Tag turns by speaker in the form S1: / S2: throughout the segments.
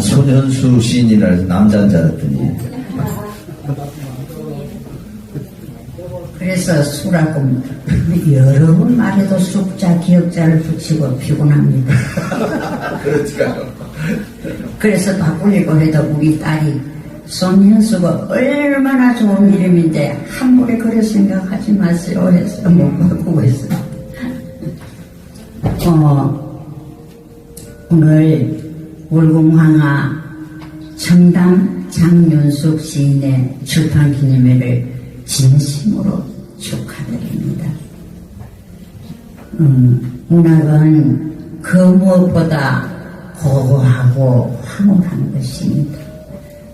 S1: 손현수 시인이라 해서 남자인 줄 알았더니
S2: 그래서 수라고 여러 번 말해도 숫자 기억자를 붙이고 피곤합니다.
S1: 그렇지가요.
S2: 그래서 바꾸려고 해도 우리 딸이 손현수가 얼마나 좋은 이름인데 함부로 그럴 생각하지 마세요 해서 못 바꾸고 있어요. 어, 오늘 울궁황하 청담 장윤숙 시인의 출판 기념회를 진심으로 축하드립니다. 음, 문학은 그 무엇보다 고고하고 황홀한 것입니다.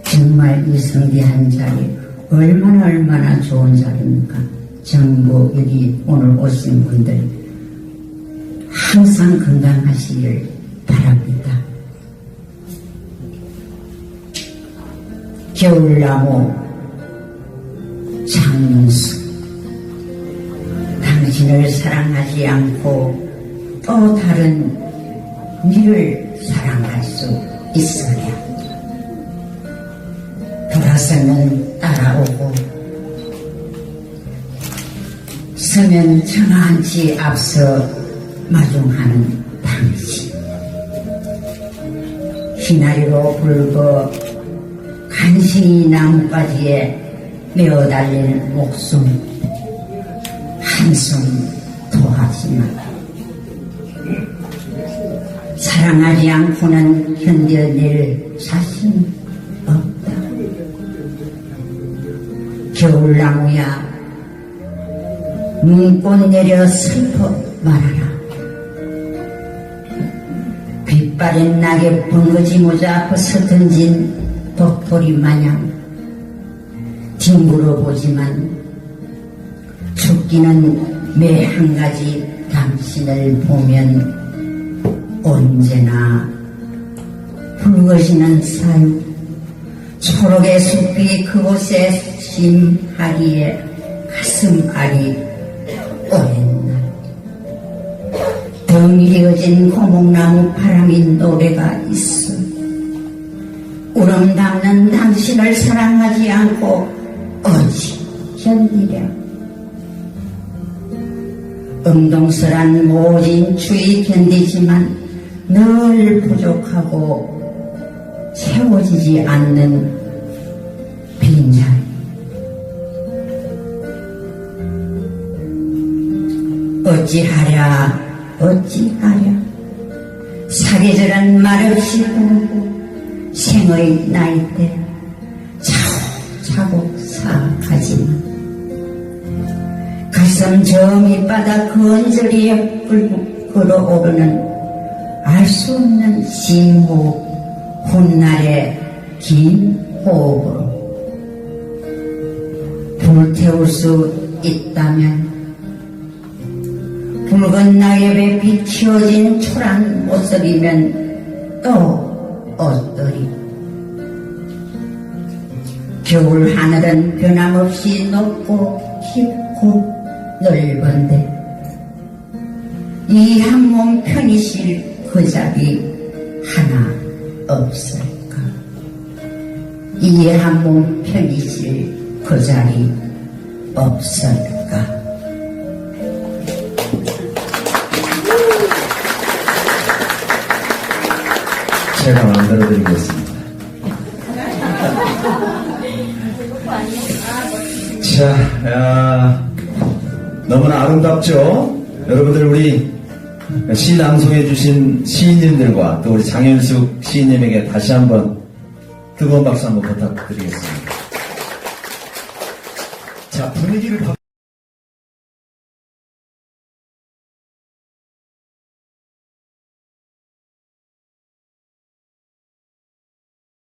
S2: 정말 이 성대한 자리 얼마나 얼마나 좋은 자리입니까? 전부 여기 오늘 오신 분들 항상 건강하시길 겨울나무 장윤수 당신을 사랑하지 않고 또 다른 니를 사랑할 수 있으랴. 돌아서면 따라오고 서면 청한치 앞서 마중하는 당신 휘나리로 붉어 간신히 나뭇가지에 메어달리는 목숨 한숨 토하지만 사랑하지 않고는 견뎌낼 자신 없다. 겨울나무야, 눈꽃 내려 슬퍼 말아라. 빛바랜 낙엽 벙거지 모자 벗어 던진 덕돌이 마냥 뒹굴어 보지만 죽기는 매 한 가지 당신을 보면 언제나 붉어지는 사유 초록의 숲이 그곳에 심하기에 가슴앓이 오랜 날 덩 이어진 고목나무 바람이 노래가 있어 울음 담는 당신을 사랑하지 않고 어찌 견디랴? 응동설한 모진 추위 견디지만 늘 부족하고 채워지지 않는 빈자리. 어찌하랴? 어찌하랴? 사계절은 말없이 흐르고 생의 나이대. 차곡차곡 사가지만. 가슴 저 밑바닥 건저리에 끓어오르는 알 수 없는 심호흡 훗날의 긴 호흡으로. 불태울 수 있다면 붉은 낙엽에 비추어진 초란 모습이면 또 어떠리? 겨울 하늘은 변함없이 높고 깊고 넓은데 이 한 몸 편히 쉴그 자리 하나 없을까? 이 한 몸 편히 쉴그 자리 없을까
S1: 제가 만들어 드리겠습니다. 자, 아, 너무나 아름답죠? 여러분들 우리 시 낭송해 주신 시인님들과 또 우리 장현숙 시인님에게 다시 한번 뜨거운 박수 한번 부탁드리겠습니다. 자, 분위기를 바